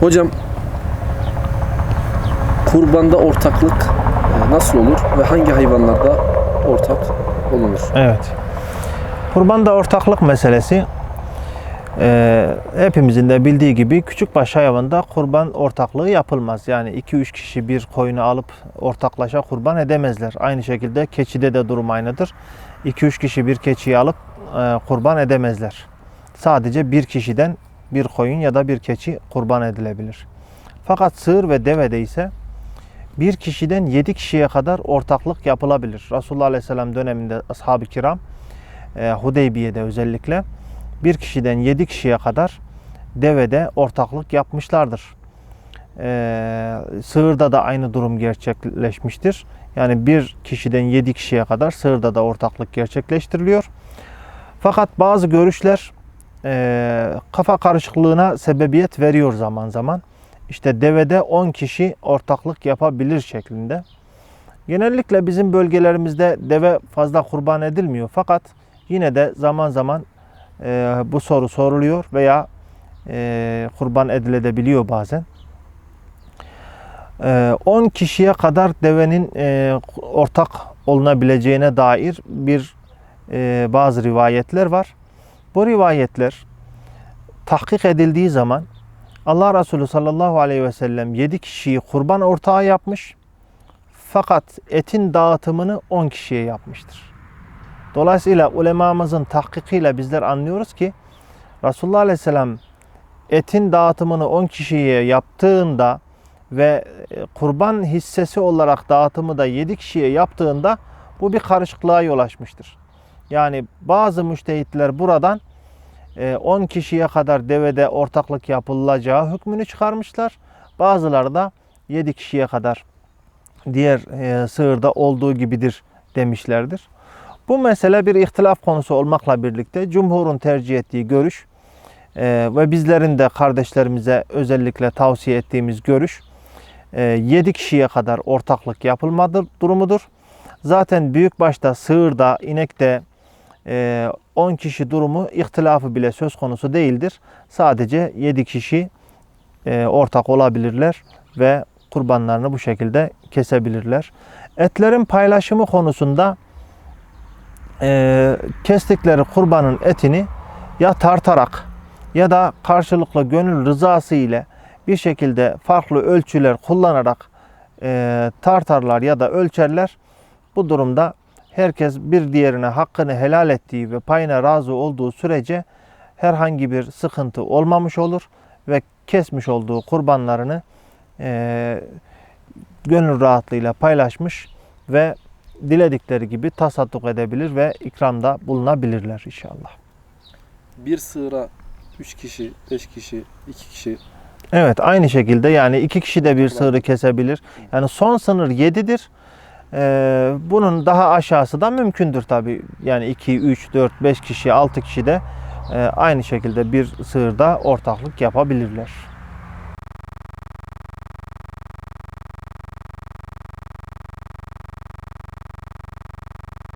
Hocam kurbanda ortaklık e, nasıl olur ve hangi hayvanlarda ortak olunur? Evet. Kurbanda ortaklık meselesi e, hepimizin de bildiği gibi küçükbaş hayvanda kurban ortaklığı yapılmaz. Yani 2-3 kişi bir koyunu alıp ortaklaşa kurban edemezler. Aynı şekilde keçide de durum aynıdır. 2-3 kişi bir keçiyi alıp e, kurban edemezler. Sadece bir kişiden bir koyun ya da bir keçi kurban edilebilir. Fakat sığır ve devede ise bir kişiden yedi kişiye kadar ortaklık yapılabilir. Resulullah Aleyhisselam döneminde ashab-ı kiram e, Hudeybiye'de özellikle bir kişiden yedi kişiye kadar devede ortaklık yapmışlardır. E, sığırda da aynı durum gerçekleşmiştir. Yani bir kişiden yedi kişiye kadar sığırda da ortaklık gerçekleştiriliyor. Fakat bazı görüşler e, kafa karışıklığına sebebiyet veriyor zaman zaman. İşte devede 10 kişi ortaklık yapabilir şeklinde. Genellikle bizim bölgelerimizde deve fazla kurban edilmiyor. Fakat yine de zaman zaman e, bu soru soruluyor veya e, kurban edilebiliyor bazen. E, 10 kişiye kadar devenin e, ortak olunabileceğine dair bir e, bazı rivayetler var. Bu rivayetler tahkik edildiği zaman Allah Resulü sallallahu aleyhi ve sellem 7 kişiyi kurban ortağı yapmış. Fakat etin dağıtımını 10 kişiye yapmıştır. Dolayısıyla ulemamızın tahkikiyle bizler anlıyoruz ki Resulullah aleyhisselam etin dağıtımını 10 kişiye yaptığında ve e, kurban hissesi olarak dağıtımı da 7 kişiye yaptığında bu bir karışıklığa yol açmıştır. Yani bazı müştehitler buradan 10 kişiye kadar devede ortaklık yapılacağı hükmünü çıkarmışlar. Bazıları da 7 kişiye kadar diğer e, sığırda olduğu gibidir demişlerdir. Bu mesele bir ihtilaf konusu olmakla birlikte cumhurun tercih ettiği görüş e, ve bizlerin de kardeşlerimize özellikle tavsiye ettiğimiz görüş 7 kişiye kadar ortaklık yapılmadır durumudur. Zaten büyük başta sığırda, inekte, 10 kişi durumu ihtilafı bile söz konusu değildir. Sadece 7 kişi e, ortak olabilirler ve kurbanlarını bu şekilde kesebilirler. Etlerin paylaşımı konusunda e, kestikleri kurbanın etini ya tartarak ya da karşılıklı gönül rızası ile bir şekilde farklı ölçüler kullanarak e, tartarlar ya da ölçerler. Bu durumda herkes bir diğerine hakkını helal ettiği ve payına razı olduğu sürece herhangi bir sıkıntı olmamış olur ve kesmiş olduğu kurbanlarını e, gönül rahatlığıyla paylaşmış ve diledikleri gibi tasadduk edebilir ve ikramda bulunabilirler inşallah. Bir sığıra 3 kişi, 5 kişi, 2 kişi Evet aynı şekilde yani iki kişi de bir sığırı kesebilir. Yani son sınır 7'dir. Ee, bunun daha aşağısı da mümkündür tabi. Yani 2, 3, 4, 5 kişi, 6 kişi de e, aynı şekilde bir sığırda ortaklık yapabilirler.